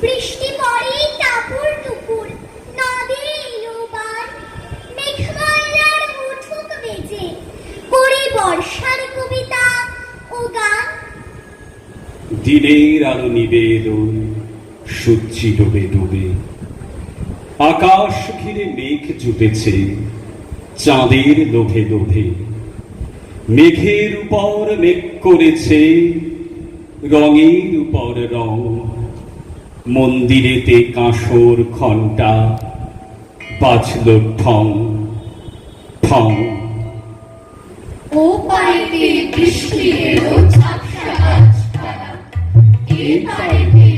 বৃষ্টি দিনের আলো নিবেদন সূর্যি ডোবে ডোবে। আকাশ ঘিরে মেঘ জুটেছে, চাঁদের লোভে লোভে। মেঘের উপর মেঘ করেছে, রঙের উপর রং। মন্দিরেতে কাঁসর ঘণ্টা বাজল ঠং ঠং ও পাইতে বৃষ্টি এলো এ পাইতে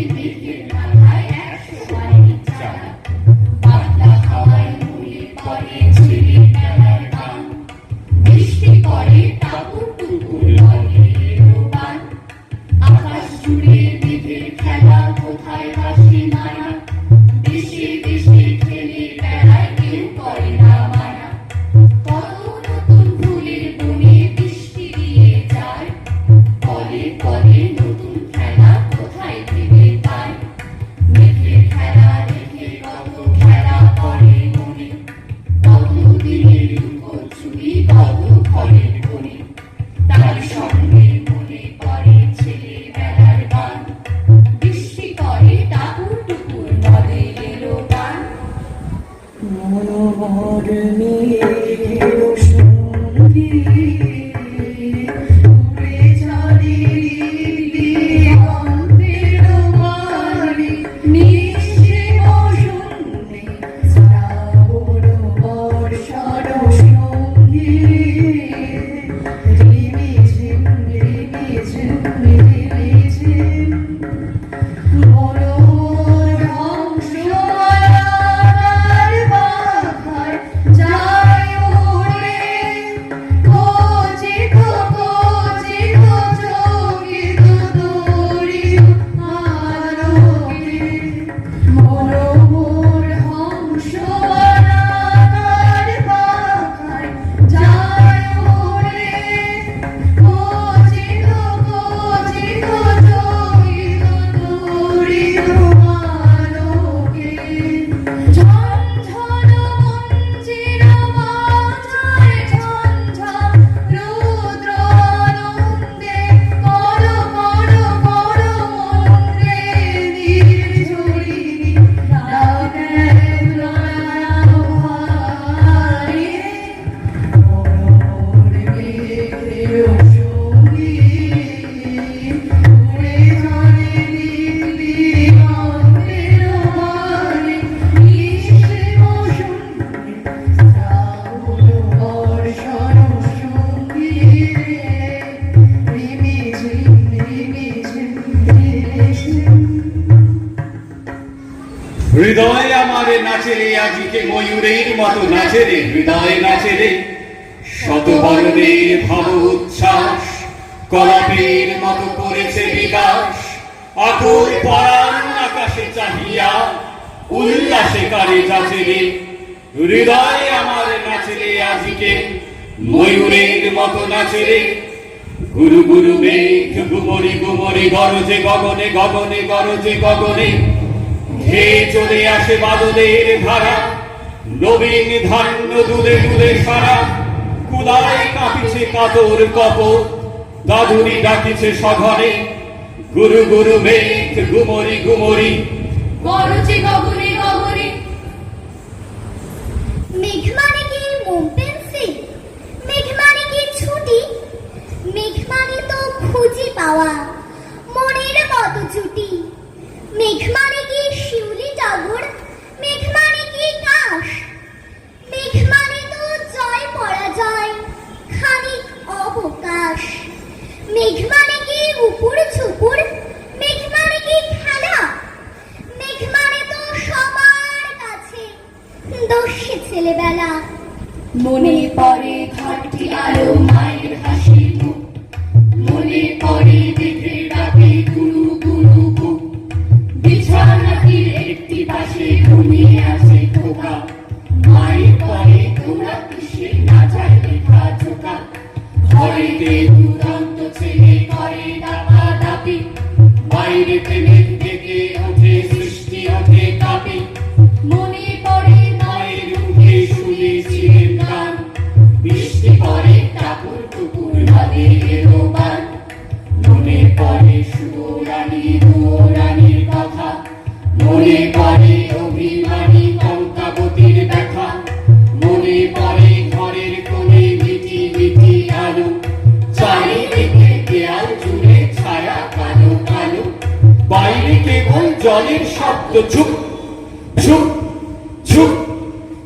মনোহর মেঘের ময়ূরের মতো নাচে রে হৃদয় নাচে রে শতবর্ণের ভাব উচ্ছ্বাস, কলাপের মতো করেছে বিকাশ। আকুল পরাণ আকাশে চাহিয়া, উল্লাসে কারে যাচে রে হৃদয় আমার নাচে রে আজিকে, ময়ূরের মতো নাচে রে গুরু গুরু মেঘ গুমরি গুমরি গরজে গগনে গগনে, গরজে গগনে, হে চলে আসে বাদলের ধারা। নবীন ধান্য দুলে দুলে সারা। কুদায় কাঁপিছে কাতর কপ। দাদুরি ডাকিছে সঘনে। গুরু গুরু মেঘ গুমরি গুমরি। গরুচি গগুরি গগুরি মেঘ মানে কি মোম পেন্সিল মেঘ মানে কি ছুটি মেঘ মানে তো খুঁজে পাওয়া মনের মতো ছুটি মেঘ মানে কি শিউলি টগর মেঘ মানে কি কাশ মেঘ মানে তো জয় পরাজয় খানিক অবকাশ মেঘ মানে কি উপর ছুপুর মেঘ মানে কি খেলা মেঘ মানে তো সবার কাছে দোষী ছেলেবেলা মনে পড়ে ঘাটটি আলো মায়ের হাসি মুখ। মনে পড়ে দেখে ডাকে গুরু গুরু বুক বিছানাটির একটি পাশে ঘুমিয়ে আছে খোকা। মায়ের পরে তোরা কিসে না যায় লেখা চোখা ঘরেতে দুরন্ত ছেলে করে ডাকা ডাকি বাইরেতে মেঘ জলের শব্দ চুপ চুপ চুপ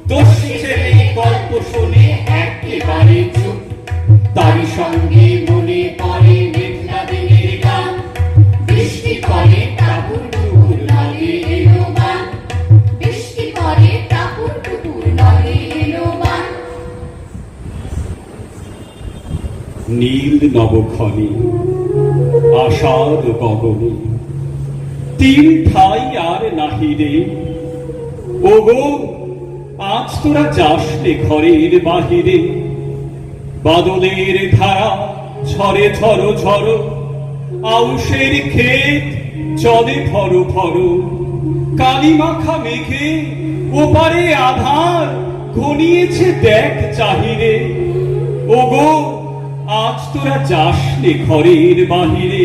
দস্যি ছেলে গল্প শুনে একেবারে চুপ তারই সঙ্গে মনে পড়ে মেঘলা দিনের গান। বৃষ্টি পড়ে টাপুর টুকুর নদে এলো গান। বৃষ্টি পরে টাপুর টুকুর নদে এলো বান নীল নবক্ষণে আষাঢ় গগনে তিল ঠাই আর নাহিরে ওগো, আজ তোরা যাস রে ঘরের বাহিরে। বাদলের ধারা ঝরে ঝরো ঝরো, আউশের ক্ষেত চলে ভরো ভরো। কালি মাখা মেঘে ওপারে আধার ঘনিয়েছে দেখ চাহিরে। ওগো, আজ তোরা যাস রে ঘরের বাহিরে।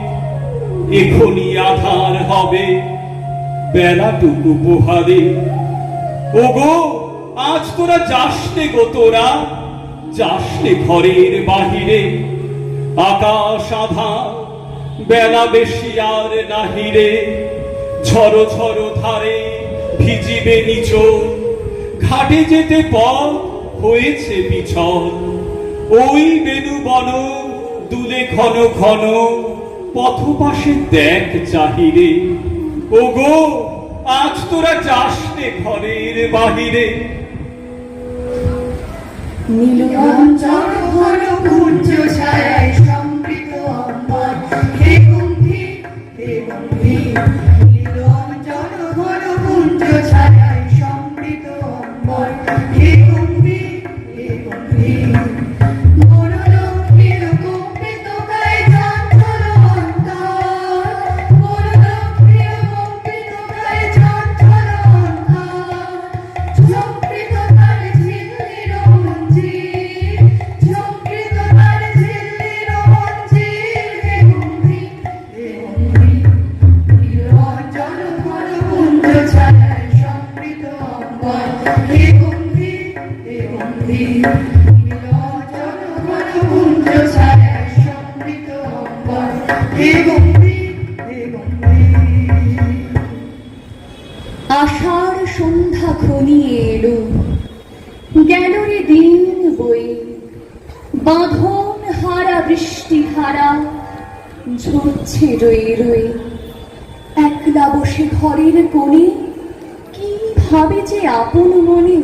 এখনি আধার হবে। বেলাটুকু পোহালে ওগো, আজ তোরা যাসনে গো তোরা। যাসনে ঘরের বাহিরে। আকাশ আধা বেলা বেশি আর নাহিরে ঝড়ো ঝড়ো ধারে ভিজিবে নিচন ঘাটে যেতে পথ হয়েছে পিছল। ওই বেনু বন দুলে ঘন ঘন পথ পাশে দেখ চাহিরে। ওগো আজ তোরা যাস ঘরের বাহিরে। নীলঞ্জন ঘন ছায়ায় আষাঢ় সন্ধ্যা ঘনিয়ে এলো। গেল রে দিন বই, বাঁধন হারা, বৃষ্টি হারা, ঝরছে রয়ে রয়ে। একলা বসে ঘরের কোণে ভাবে যে আপন মনে?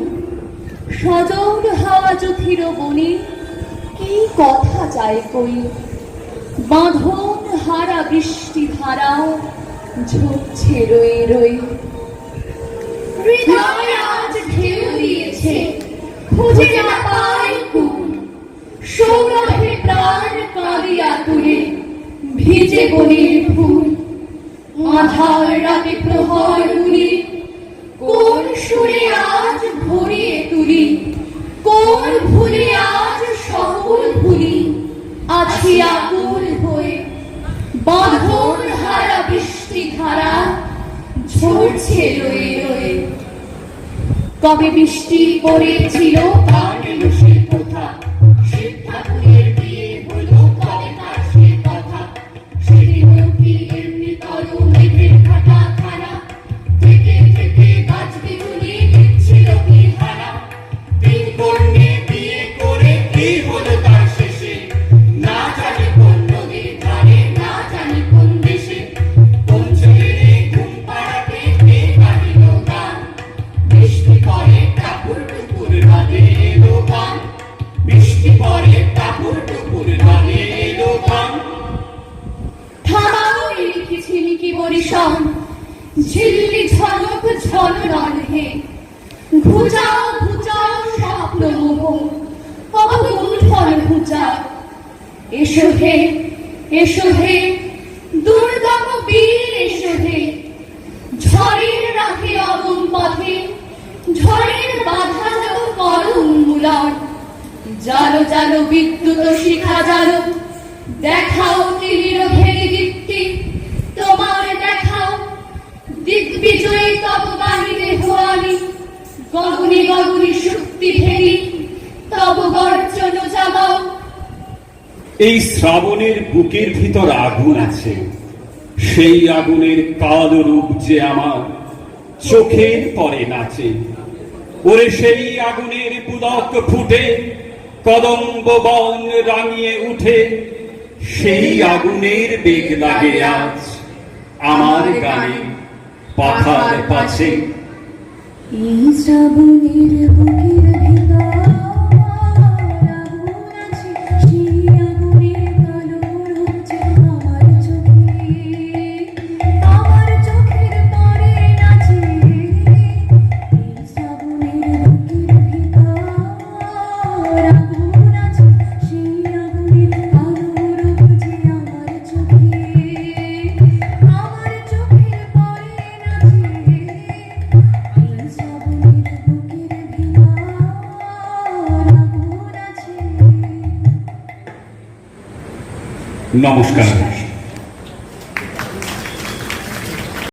সজল হাওয়া যথির বনে কি কথা যায় কই? বাঁধন হারা বৃষ্টি ধারা ঝরছে রয়ে হৃদয় আজ দিয়েছে, খুঁজে না ভিজে বনের ফুল। আধার রাতে প্রহর উড়ি কোন সুরে আজ ভরিয়ে তুলি? কোন ভুলে আজ সকল ভুলি? আছি আকুল হয়ে বাঁধন হারা বৃষ্টি ধারা ঝরছে রয়ে রয়ে। কবে বৃষ্টি পড়েছিল আর ঝিল্লি ঝলক ঝলন হে। ঘুচাও ঘুচাও স্বপ্ন মোহ অবগুণ্ঠন ঘুচাও এসো হে এসো হে, দুর্গম বীর এসো হে। ঝড়ের ভাবে ঝড়ের বাধা যত করো উন্মূলন জালো জালো বিদ্যুৎ শিখা জালো, দেখাও তীর ঘেরি দীপ্তি। দিগ্বিজয়ী তব বাহিরে ভুয়ানি, গগনে গগনে শক্তি ঘেরি তব গর্জন জাগাও। এই শ্রাবণের বুকের ভিতর আগুন আছে। সেই আগুনের কালো রূপ যে আমার, চোখের পরে নাচে। ওরে সেই আগুনের পুলক ফুটে, কদম্ব বন রাঙিয়ে উঠে। সেই আগুনের বেগ লাগে আজ আমার গানে। পাখার পাছে এই শ্রাবণের বুকের নমস্কার।